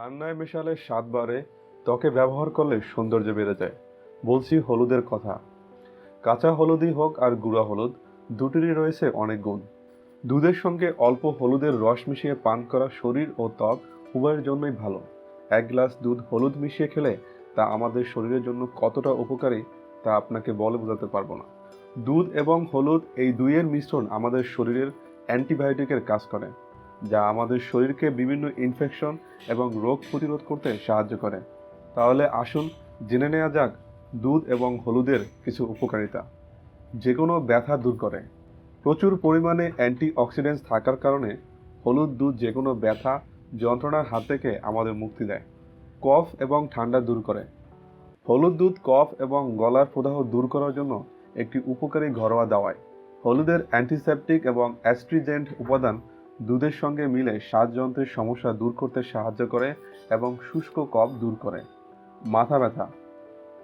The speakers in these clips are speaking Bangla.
রান্নায় মেশালে স্বাদ বাড়ে, ত্বকে ব্যবহার করলে সৌন্দর্য বেড়ে যায়। বলছি হলুদের কথা। কাঁচা হলুদই হোক আর গুঁড়া হলুদ, দুটিরই রয়েছে অনেক গুণ। দুধের সঙ্গে অল্প হলুদের রস মিশিয়ে পান করা শরীর ও ত্বক উভয়ের জন্যই ভালো। এক গ্লাস দুধ হলুদ মিশিয়ে খেলে তা আমাদের শরীরের জন্য কতটা উপকারী তা আপনাকে বলে বোঝাতে পারব না। দুধ এবং হলুদ এই দুইয়ের মিশ্রণ আমাদের শরীরের অ্যান্টিবায়োটিকের কাজ করে। যা আমাদের শরীরকে বিভিন্ন ইনফেকশন এবং রোগ প্রতিরোধ করতে সাহায্য করে। তাহলে আসুন জেনে নেওয়া যাক দুধ এবং হলুদের কিছু উপকারিতা। যে কোনো ব্যথা দূর করে। প্রচুর পরিমাণে অ্যান্টি অক্সিডেন্টস থাকার কারণে হলুদ দুধ যে কোনো ব্যথা যন্ত্রণার হাত থেকে আমাদের মুক্তি দেয়। কফ এবং ঠান্ডা দূর করে। হলুদ দুধ কফ এবং গলার প্রদাহ দূর করার জন্য একটি উপকারী ঘরোয়া দাওয়ায়। হলুদের অ্যান্টিসেপটিক এবং অ্যাস্ট্রিজেন্ট উপাদান দুধের সঙ্গে মিলে শ্বাসযন্ত্রের সমস্যা দূর করতে সাহায্য করে এবং শুষ্ক কফ দূর করে। মাথা ব্যথা।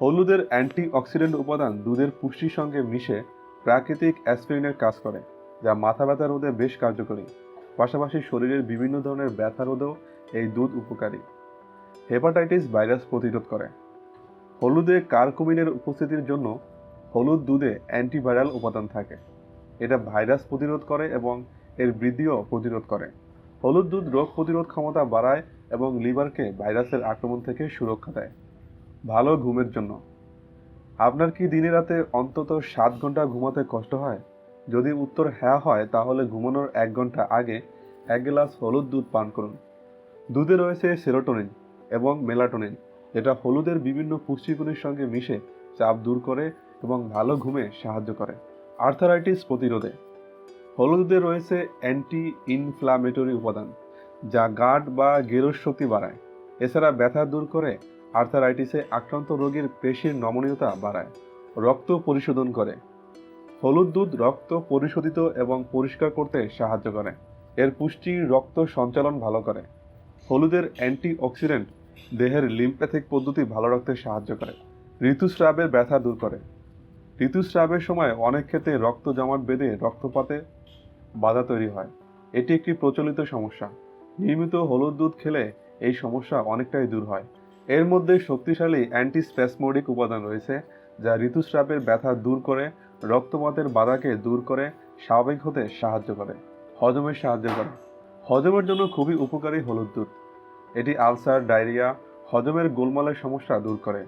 হলুদের অ্যান্টি অক্সিডেন্ট উপাদান দুধের পুষ্টির সঙ্গে মিশে প্রাকৃতিক অ্যাসপিরিনের কাজ করে, যা মাথা ব্যথা রোধে বেশ কার্যকরী। পাশাপাশি শরীরের বিভিন্ন ধরনের ব্যথা রোধেও এই দুধ উপকারী। হেপাটাইটিস ভাইরাস প্রতিরোধ করে। হলুদে কার্কুমিনের উপস্থিতির জন্য হলুদ দুধে অ্যান্টিভাইরাল উপাদান থাকে। এটা ভাইরাস প্রতিরোধ করে এবং এর বৃদ্ধিও প্রতিরোধ করে। হলুদ দুধ রোগ প্রতিরোধ ক্ষমতা বাড়ায় এবং লিভারকে ভাইরাসের আক্রমণ থেকে সুরক্ষা দেয়। ভালো ঘুমের জন্য। আপনার কি দিনে রাতে অন্তত সাত ঘণ্টা ঘুমাতে কষ্ট হয়? যদি উত্তর হ্যাঁ হয়, তাহলে ঘুমানোর এক ঘণ্টা আগে এক গ্লাস হলুদ দুধ পান করুন। দুধে রয়েছে সেরোটোনিন এবং মেলাটোনিন, যেটা হলুদের বিভিন্ন পুষ্টিগুণের সঙ্গে মিশে চাপ দূর করে এবং ভালো ঘুমে সাহায্য করে। আর্থারাইটিস প্রতিরোধে। হলুদে রয়েছে অ্যান্টি ইনফ্লামেটরি উপাদান, যা গার্ড বা গেরোর শক্তি বাড়ায়। এছাড়া ব্যথা দূর করে, আর্থারাইটিসে আক্রান্ত রোগীর পেশির নমনীয়তা বাড়ায়, রক্ত পরিশোধন করে। হলুদ দুধ রক্ত পরিশোধিত এবং পরিষ্কার করতে সাহায্য করে। এর পুষ্টি রক্ত সঞ্চালন ভালো করে। হলুদের অ্যান্টি অক্সিডেন্ট দেহের লিম্প্যাথিক পদ্ধতি ভালো রাখতে সাহায্য করে। ঋতুস্রাবের ব্যথা দূর করে। ঋতুস্রাবের সময় অনেক ক্ষেত্রে রক্ত জমাট বেঁধে রক্তপাতে বাধা তৈরি হয়। এটি একটি প্রচলিত সমস্যা। নিয়মিত হলুদ দুধ খেলে এই সমস্যা অনেকটাই দূর হয়। এর মধ্যে শক্তিশালী অ্যান্টিস্প্যাসমোডিক উপাদান রয়েছে, যা ঋতুস্রাবের ব্যথা দূর করে, রক্তপাতের বাধাকে দূর করে, স্বাভাবিক হতে সাহায্য করে, হজমের সাহায্য করে। হজমের জন্য খুবই উপকারী হলুদ দুধ। এটি আলসার, ডায়রিয়া, হজমের গোলমালের সমস্যা দূর করে,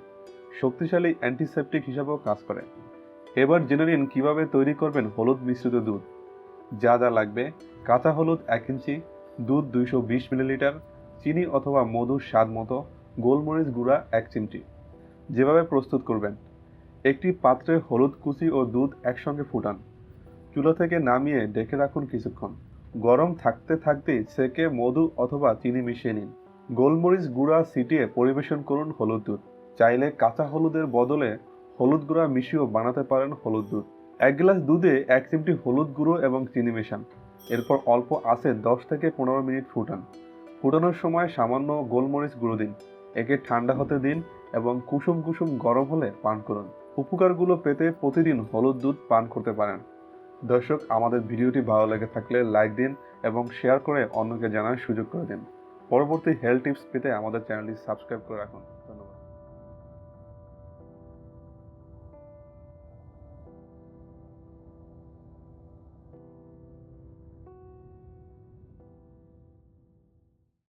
শক্তিশালী অ্যান্টিসেপটিক হিসাবেও কাজ করে। এবার জেনে নিন কীভাবে তৈরি করবেন হলুদ মিশ্রিত দুধ। যা যা লাগবে। কাঁচা হলুদ এক ইঞ্চি, দুধ দুইশো বিশ মিলিলিটার, চিনি অথবা মধুর স্বাদ মতো গোলমরিচ গুঁড়া এক চিমটি। যেভাবে প্রস্তুত করবেন। একটি পাত্রে হলুদ কুচি ও দুধ একসঙ্গে ফুটান। চুলা থেকে নামিয়ে ডেকে রাখুন কিছুক্ষণ। গরম থাকতে থাকতেই সেকে মধু অথবা চিনি মিশিয়ে নিন। গোলমরিচ গুঁড়া ছিটিয়ে পরিবেশন করুন হলুদ দুধ। চাইলে কাঁচা হলুদের বদলে হলুদ গুঁড়া মিশিয়েও বানাতে পারেন হলুদ দুধ। এক গ্লাস দুধে এক চিমটি হলুদ গুঁড়ো এবং চিনি মেশান। এরপর অল্প আঁচে দশ থেকে পনেরো মিনিট ফুটান। ফুটানোর সময় সামান্য গোলমরিচ গুঁড়ো দিন। একে ঠান্ডা হতে দিন এবং কুসুম কুসুম গরম হলে পান করুন। উপকারগুলো পেতে প্রতিদিন হলুদ দুধ পান করতে পারেন। দর্শক, আমাদের ভিডিওটি ভালো লেগে থাকলে লাইক দিন এবং শেয়ার করে অন্যকে জানার সুযোগ করে দিন। পরবর্তী হেলথ টিপস পেতে আমাদের চ্যানেলটি সাবস্ক্রাইব করে রাখুন।